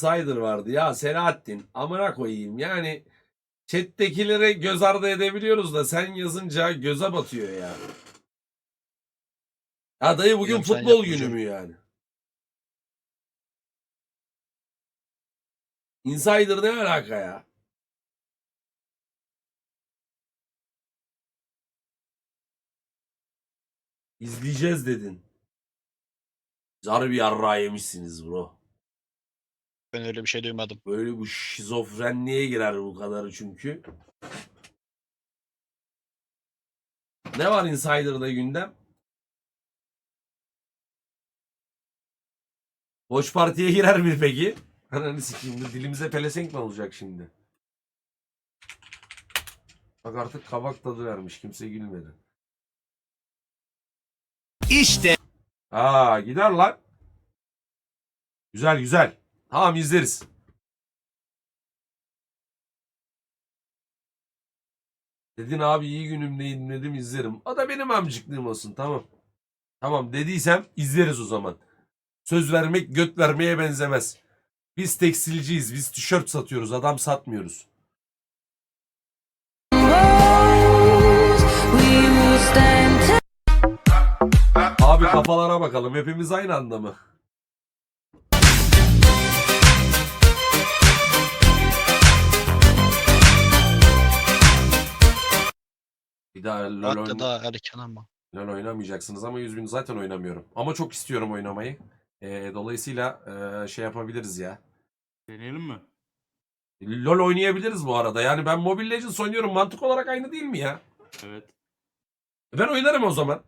Insider vardı. Ya Selahattin amına koyayım. Yani chat'tekilere göz ardı edebiliyoruz da sen yazınca göze batıyor ya. Ya dayı bugün Yok, futbol günü mü yani? Insider ne alaka ya? İzleyeceğiz dedin. Zar bir yarrağı yemişsiniz bro. Ben öyle bir şey duymadım. Böyle bu şizofrenliğe girer bu kadarı çünkü. Ne var Insider'da gündem? Boş partiye girer mi peki? Ananı sikeyim dilimize pelesenk mi olacak şimdi? Bak artık kabak tadı vermiş kimse gülmedi. İşte Aa gider lan. Güzel güzel. Tamam izleriz. Dedin abi iyi günümdeydim dedim izlerim. O da benim amcıklığım olsun tamam. Tamam dediysem izleriz o zaman. Söz vermek göt vermeye benzemez. Biz tekstilciyiz. Biz tişört satıyoruz. Adam satmıyoruz. Abi kafalara bakalım. Hepimiz aynı anda mı? Bir daha LoL, Hatta oyna- daha erken ama. LoL oynamayacaksınız ama 100 bin zaten oynamıyorum. Ama çok istiyorum oynamayı. Ee, dolayısıyla ee, şey yapabiliriz ya. Deneyelim mi? LoL oynayabiliriz bu arada. Yani ben Mobile Legends oynuyorum. Mantık olarak aynı değil mi ya? Evet. Ben oynarım o zaman.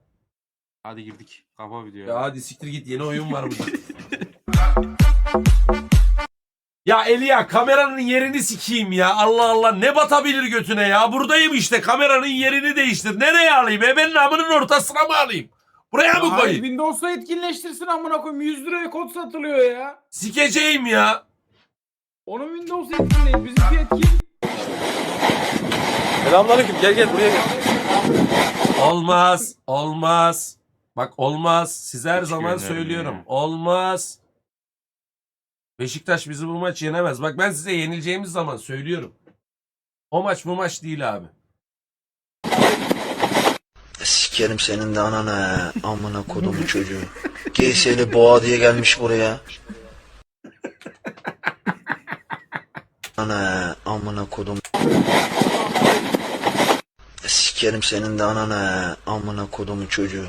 Hadi girdik. Kafa videoya. Ya hadi siktir git yeni oyun var burada. ya Elia kameranın yerini sikeyim ya. Allah Allah ne batabilir götüne ya. Buradayım işte kameranın yerini değiştir. Nereye alayım? Ebenin amının ortasına mı alayım? Buraya mı Hayır koyayım? Windows'ta etkinleştirsin amına koyayım. 100 liraya kod satılıyor ya. Sikeceğim ya. Onun Windows'ta etkinleyin. Bizimki etkin. Selamünaleyküm. Gel gel buraya gel. Olmaz. Olmaz. Bak olmaz. Size her Hiç zaman söylüyorum. ya. Olmaz. Beşiktaş bizi bu maç yenemez. Bak ben size yenileceğimiz zaman söylüyorum. O maç bu maç değil abi. Sikerim senin de ananı amına kodumu çocuğu. GS'li boğa diye gelmiş buraya. Ana amına kodum. Sikerim senin de ananı amına kodumu çocuğu.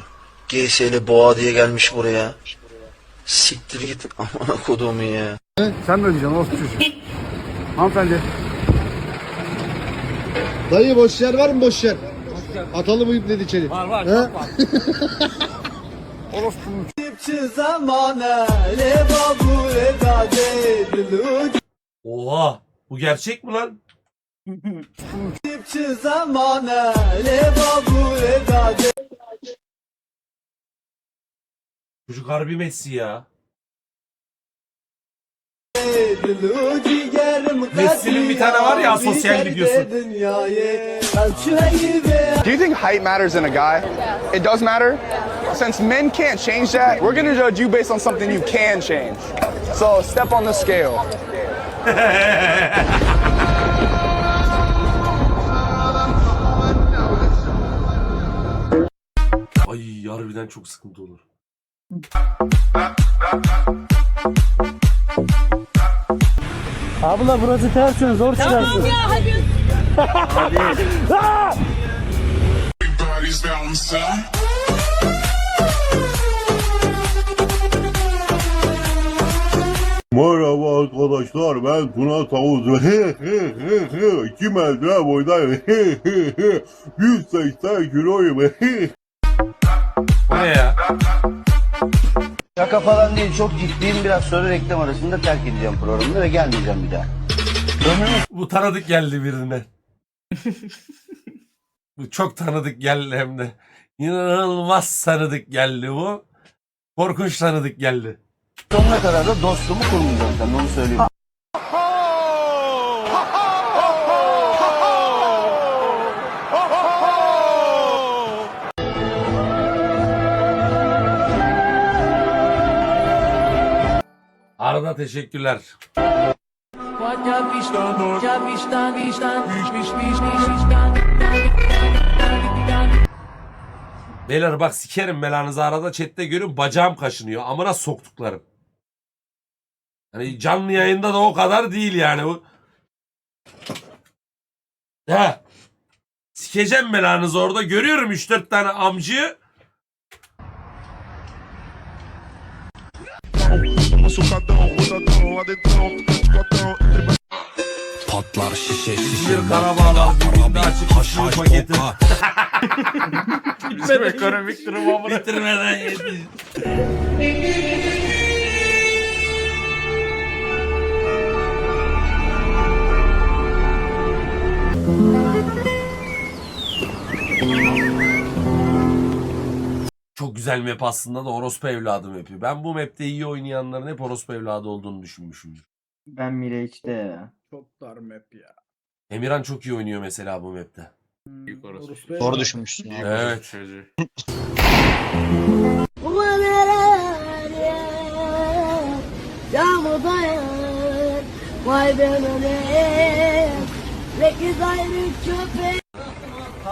GS'li boğa diye gelmiş buraya. Siktir git amına kodumu ya. Sen mi ödeyeceksin orospu çocuğu? Hanımefendi. Dayı boş yer var mı boş yer? Atalım bu ipleri içeri. Var var. He? çok var. Orospunun Oha. Bu gerçek mi lan? Çocuk harbi Messi ya. Messi'nin bir tane var ya sosyal videosu. Do you think height matters in a guy? It does matter. Since men can't change that, we're gonna judge you based on something you can change. So step on the scale. Ay harbiden çok sıkıntı olur. Abla burası ters yön zor çıkarsın. Merhaba arkadaşlar ben Tuna Tavus. 2 metre boydayım. 180 kiloyum. Bu ne ya? Şaka falan değil çok ciddiyim biraz sonra reklam arasında terk edeceğim programı ve gelmeyeceğim bir daha. Bu tanıdık geldi birine. bu çok tanıdık geldi hem de. İnanılmaz tanıdık geldi bu. Korkunç tanıdık geldi. Sonuna kadar da dostumu kurmayacağım sen onu söyleyeyim. Arada teşekkürler. Beyler bak sikerim belanızı arada chatte görün bacağım kaşınıyor. Amına soktuklarım. Hani canlı yayında da o kadar değil yani bu. He. Sikeceğim belanızı orada görüyorum 3-4 tane amcı. Patlar şişe Karabağlar bir açık kişi paketi. Bizim ekonomik durum amına. Bitirmeden yedi. Çok güzel map aslında da orospu evladı map'i. Ben bu map'te iyi oynayanların hep orospu evladı olduğunu düşünmüşümdür. Ben Mirage'de ya. Çok dar map ya. Emirhan çok iyi oynuyor mesela bu map'te. Büyük orası. Doğru düşünmüşsün abi. Evet. Vay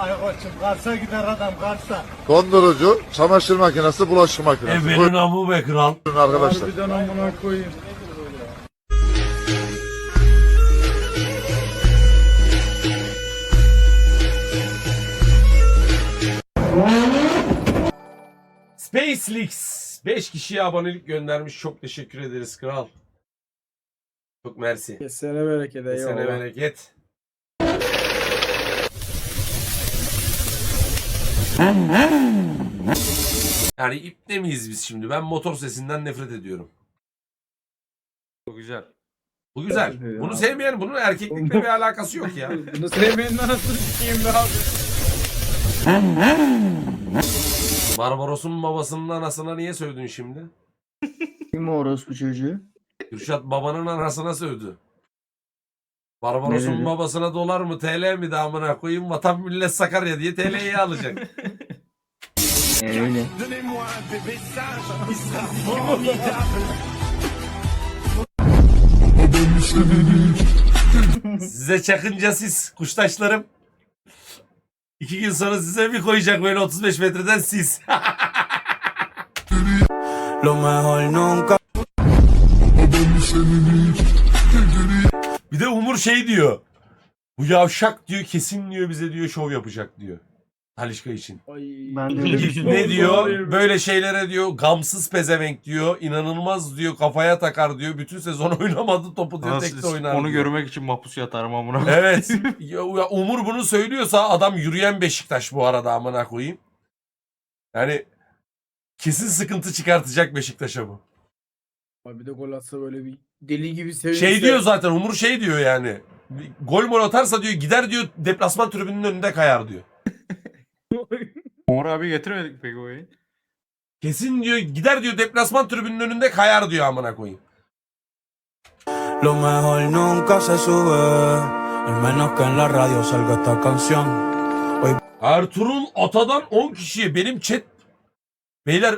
ben ölerim. Sekiz aylık köpek. Dondurucu, çamaşır makinesi, bulaşık makinesi. Ebenin amı be kral. Buyurun arkadaşlar. Harbiden amına koyayım. SpaceX 5 kişiye abonelik göndermiş. Çok teşekkür ederiz kral. Çok mersi. Kesene bereket eyvallah. Sene bereket. Yani ipte miyiz biz şimdi? Ben motor sesinden nefret ediyorum. Çok güzel. Bu güzel. Bunu sevmeyen bunun erkeklikle bir alakası yok ya. Bunu sevmeyenin anasını sikeyim be abi. Barbaros'un babasının anasına niye sövdün şimdi? Kim o orospu çocuğu? Kürşat babanın anasına sövdü. Barbaros'un babasına dolar mı TL mi de amına koyayım vatan millet Sakarya diye TL'yi alacak. Ee, öyle. Size çakınca siz kuştaşlarım. İki gün sonra size bir koyacak böyle 35 metreden siz. Lo mejor nunca bir de Umur şey diyor. Bu yavşak diyor kesin diyor bize diyor şov yapacak diyor. Talişka için. Ay. Ben de öyle ne diyor? Böyle şeylere diyor gamsız pezevenk diyor. inanılmaz diyor kafaya takar diyor. Bütün sezon oynamadı topu diyor tek de oynar. Onu diyor. görmek için mahpus yatarım amına. Evet. Ya, ya Umur bunu söylüyorsa adam yürüyen Beşiktaş bu arada amına koyayım. Yani kesin sıkıntı çıkartacak Beşiktaş'a bu. Abi bir de gol atsa böyle bir deli gibi sevinse. Şey diyor zaten Umur şey diyor yani. Gol mol atarsa diyor gider diyor deplasman tribünün önünde kayar diyor. Umur abi getirmedik peki o yayın. Kesin diyor gider diyor deplasman tribünün önünde kayar diyor amına koyayım. Lo mejor nunca se sube Al menos que en la radio salga esta canción Ertuğrul Ata'dan 10 kişiye benim chat Beyler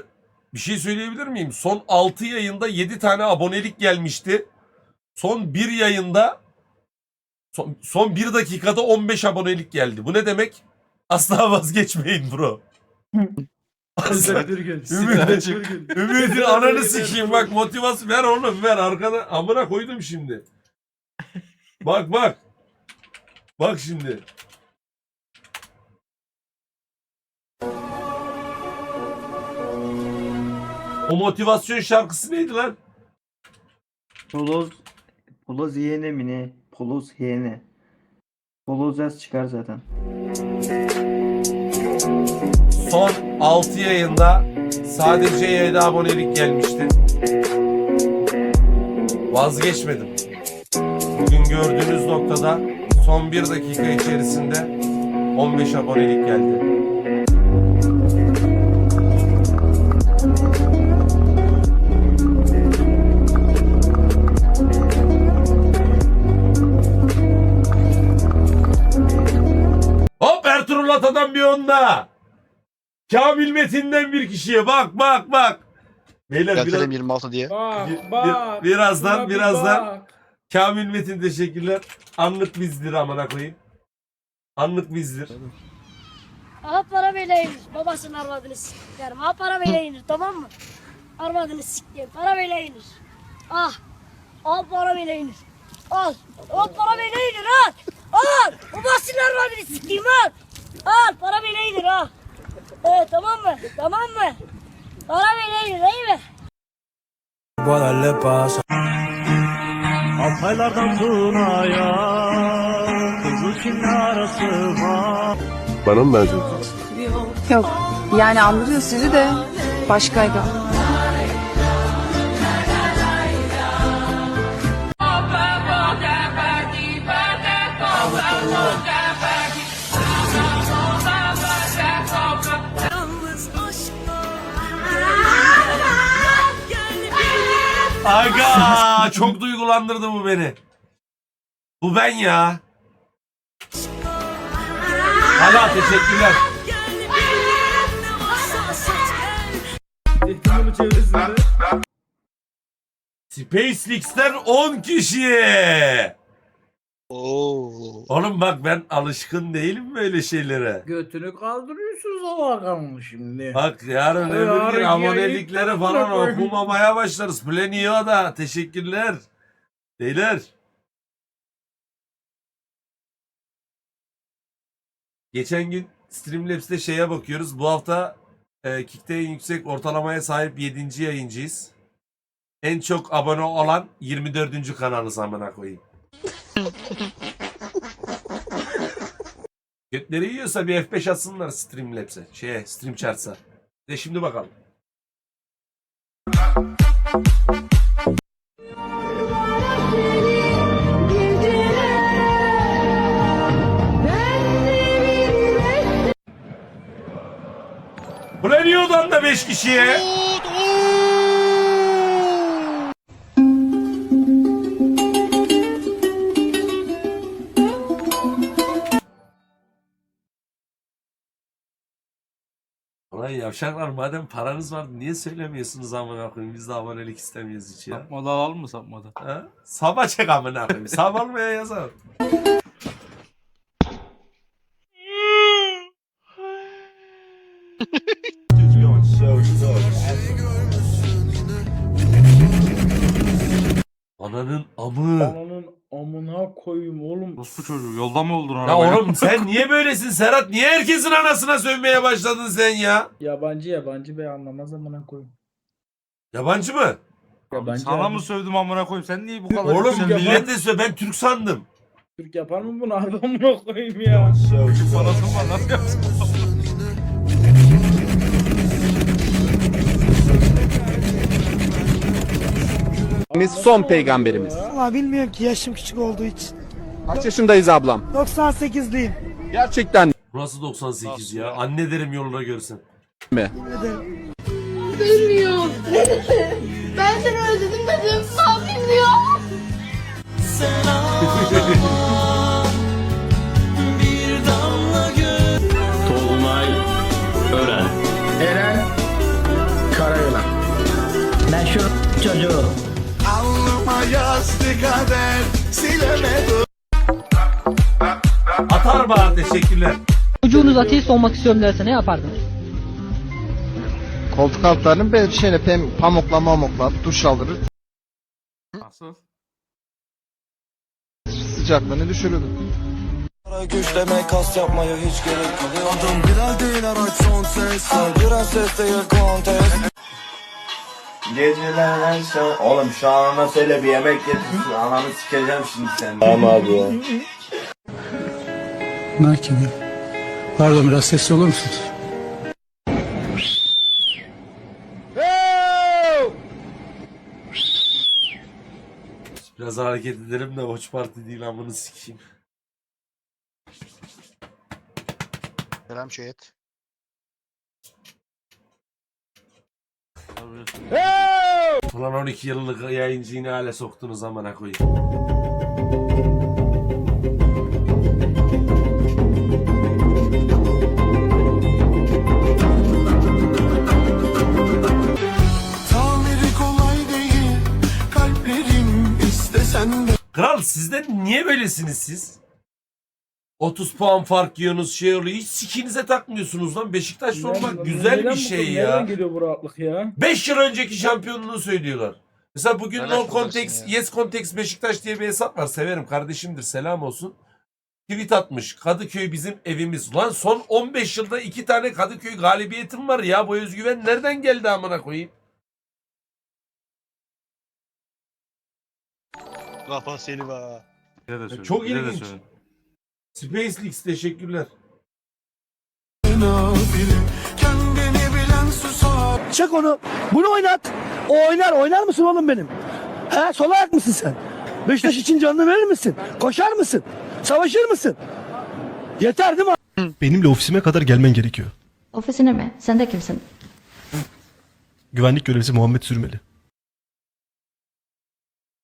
bir şey söyleyebilir miyim? Son 6 yayında 7 tane abonelik gelmişti. Son 1 yayında son, son 1 dakikada 15 abonelik geldi. Bu ne demek? Asla vazgeçmeyin bro. Asla. Ümit. Ümit'in ananı sikeyim bak motivasyon ver oğlum ver arkada amına koydum şimdi. Bak bak. Bak şimdi. O motivasyon şarkısı neydi lan? Poloz Poloz yene mi ne? Poloz yene. Poloz yaz çıkar zaten. Son 6 yayında sadece 7 abonelik gelmişti. Vazgeçmedim. Bugün gördüğünüz noktada son 1 dakika içerisinde 15 abonelik geldi. Hop Ertuğrul Ata'dan bir onda. Kamil Metin'den bir kişiye bak bak bak. Beyler biraz, Yatırım 26 diye. Bak Bir- bak. bir- birazdan- bir birazdan. bak. Kamil Metin teşekkürler. Anlık bizdir amına koyayım. Anlık bizdir. Aha para böyle inir. Babasının arvadını sikerim. Aha para böyle inir tamam mı? Arvadını sikeyim. Para böyle inir. Ah. Al para böyle inir. Al. Al para böyle inir al. Al. Babasının arvadını sikeyim al. Al para inir al. Evet tamam mı? Tamam mı? Para inir iyi mi? Bana mı benziyorsun? Yok. Yani andırıyor sizi de başkaydı. Aga çok duygulandırdı bu beni. Bu ben ya. Hala teşekkürler. Zeytinyağlı çevresinde. SpaceX'ten 10 kişi. Oo. Oğlum bak ben alışkın değilim böyle şeylere. Götünü kaldırıyorsunuz o bakalım şimdi. Bak yarın Ay, öbür gün yayın falan okumamaya başlarız. Pleniyor da teşekkürler. Beyler. Geçen gün Streamlabs'te şeye bakıyoruz. Bu hafta e, Kick'te en yüksek ortalamaya sahip 7. yayıncıyız. En çok abone olan 24. kanalız amına koyayım. Götleri yiyorsa bir F5 atsınlar Streamlabs'e. Şeye, Stream Charts'a. De şimdi bakalım. Brenio'dan da 5 kişiye. Ulan yavşaklar madem paranız var niye söylemiyorsunuz amına koyayım biz de abonelik istemiyoruz hiç ya. Sapmadı alalım mı sapmadı? Ha? Saba çek amına koyayım. Sab olmaya yazar. Yolda mı oldun Ya oğlum sen niye böylesin Serhat? Niye herkesin anasına sövmeye başladın sen ya? Yabancı yabancı bey anlamaz amına koyayım. Yabancı mı? Yabancı Sana abi. mı sövdüm amına koyayım? Sen niye bu kadar Oğlum yabancı. millet de sö ben Türk sandım. Türk yapar mı bunu abi amına koyayım ya. Çocuk parası var nasıl yapsın? Biz son peygamberimiz. Valla bilmiyorum ki yaşım küçük olduğu için. Kaç yaşındayız ablam? 98'liyim. Gerçekten Burası 98 ya. Anne derim yoluna görsen. Bilmiyorum. ben seni özledim dedim. Ne yapayım diyor. Atar bana teşekkürler. Çocuğunuz ateist olmak istiyorum derse ne yapardınız? Koltuk altlarını böyle şeyle pem, pamukla mamukla duş aldırır. Nasıl? Sıcaklığını düşürürdüm. Güçleme kas yapmaya hiç gerek yok Adım Bilal değil araç son ses Saldıran ses değil kontes Geceler sen Oğlum şu anana söyle bir yemek getirsin Ananı sikeceğim şimdi sen Tamam abi ya Pardon biraz sesli olur musunuz? Biraz hareket ederim de Watch Party değil amını sikeyim. Selam chat. Ulan 12 yıllık yayıncıyı ne hale soktunuz amına koyayım. Kral sizden niye böylesiniz siz? 30 puan fark yiyorsunuz şey oluyor. Hiç sikinize takmıyorsunuz lan. Beşiktaş Nereden- güzel nereden bir şey Nereden ya. geliyor bu rahatlık ya? 5 yıl önceki şampiyonluğunu söylüyorlar. Mesela bugün Helal No Context. Yes Context Beşiktaş diye bir hesap var. Severim kardeşimdir selam olsun. Tweet atmış. Kadıköy bizim evimiz. Lan son 15 yılda iki tane Kadıköy galibiyetim var ya. Bu özgüven nereden geldi amına koyayım? Kafa seni be. Bize de söyle. Çok bize de ilginç. söyle. SpaceX teşekkürler. Çek onu. Bunu oynat. O oynar. Oynar mısın oğlum benim? He sol ayak mısın sen? Beşiktaş için canını verir misin? Koşar mısın? Savaşır mısın? Yeter değil mi? Benimle ofisime kadar gelmen gerekiyor. Ofisine mi? Sen de kimsin? Güvenlik görevlisi Muhammed Sürmeli.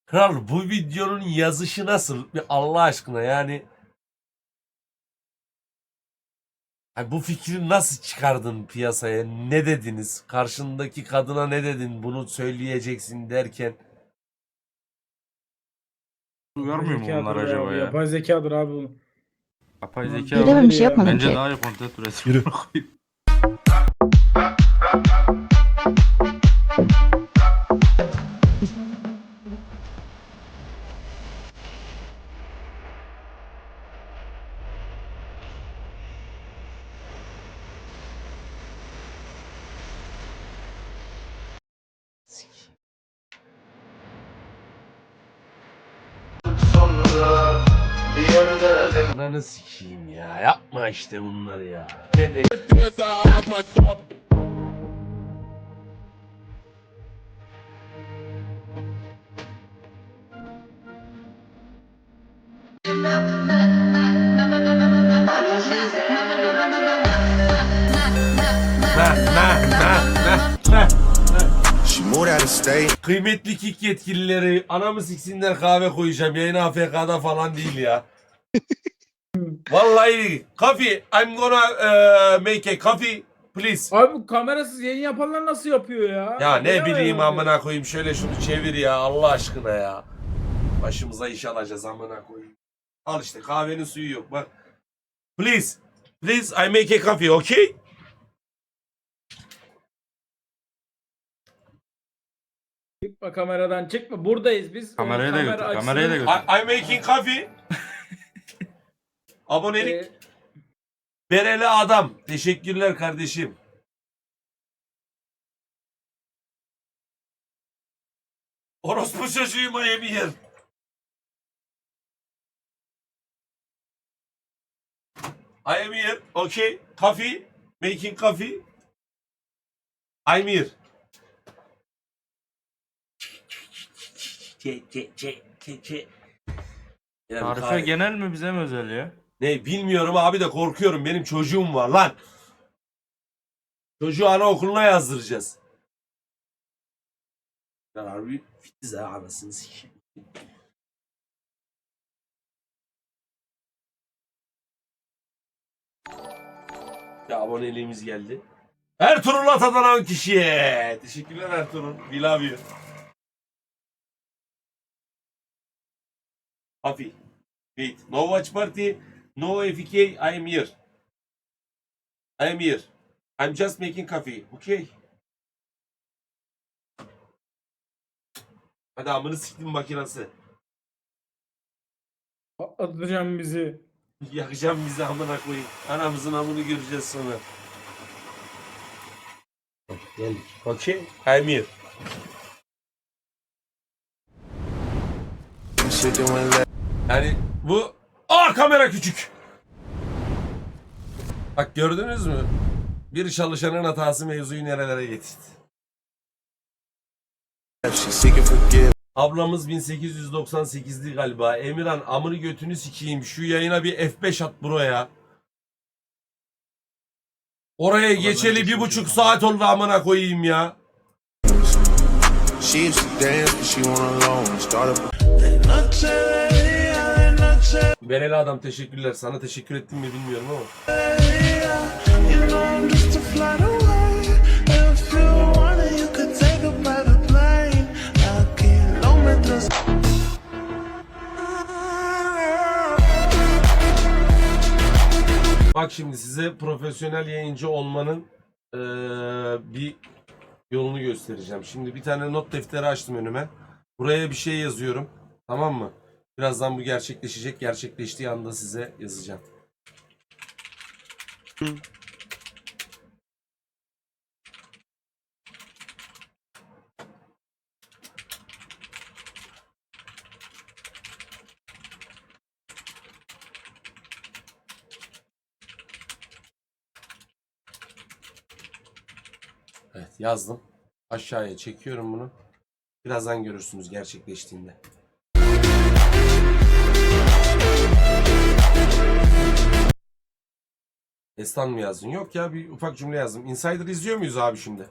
Kral bu videonun yazışı nasıl? Bir Allah aşkına yani. Ay bu fikri nasıl çıkardın piyasaya? Ne dediniz? Karşındaki kadına ne dedin? Bunu söyleyeceksin derken. Görmüyor mu Zekadır bunlar acaba ya? Yapay zekadır abi bu. Yapay zeka. Bilemem, bir şey yapmadım Bence ki. daha iyi content üretim. Ananı sikeyim ya. Yapma işte bunları ya. Ne de-. Kıymetli kick yetkilileri anamı siksinler kahve koyacağım. Yayın AFK'da falan değil ya. Vallahi coffee. I'm gonna uh, make a coffee please. Abi bu kamerasız yayın yapanlar nasıl yapıyor ya? Ya ne Bilemem bileyim amına koyayım şöyle şunu çevir ya Allah aşkına ya. Başımıza iş alacağız amına koyayım. Al işte kahvenin suyu yok bak. Please. Please I make a coffee okay? Çıkma kameradan çıkma. Buradayız biz. Kamerayı da Kamera götür, kamerayı da götür. I, I'm making coffee. Abonelik. Ee, Bereli adam. Teşekkürler kardeşim. Orospu çocuğu Miami yer. I am here. Okay. Coffee. Making coffee. I'm here. Tarife genel mi bize mi özel ya? Ne bilmiyorum abi de korkuyorum. Benim çocuğum var lan. Çocuğu anaokuluna yazdıracağız. Ben harbi fitiz ha anasını. Ya aboneliğimiz geldi. Ertuğrul Atadan kişiye. Teşekkürler Ertuğrul. We love you. Afi. Wait. No watch party. No AFK. I am here. I am here. I'm just making coffee. Okay. Hadi amını siktim makinası. Patlatacağım bizi. Yakacağım bizi amına koyayım. Anamızın amını göreceğiz sonra. Geldik. Okay. I'm here. Yani bu... Aa kamera küçük. Bak gördünüz mü? Bir çalışanın hatası mevzuyu nerelere getirdi. Ablamız 1898'li galiba. Emirhan amını götünü sikeyim. Şu yayına bir F5 at buraya. Oraya geçeli bir buçuk saat oldu amına koyayım ya. She Bereli adam teşekkürler. Sana teşekkür ettim mi bilmiyorum ama. Bak şimdi size profesyonel yayıncı olmanın ee, bir yolunu göstereceğim. Şimdi bir tane not defteri açtım önüme. Buraya bir şey yazıyorum. Tamam mı? Birazdan bu gerçekleşecek. Gerçekleştiği anda size yazacağım. Evet yazdım. Aşağıya çekiyorum bunu. Birazdan görürsünüz gerçekleştiğinde. Estan mı yazdın? Yok ya bir ufak cümle yazdım. Insider izliyor muyuz abi şimdi?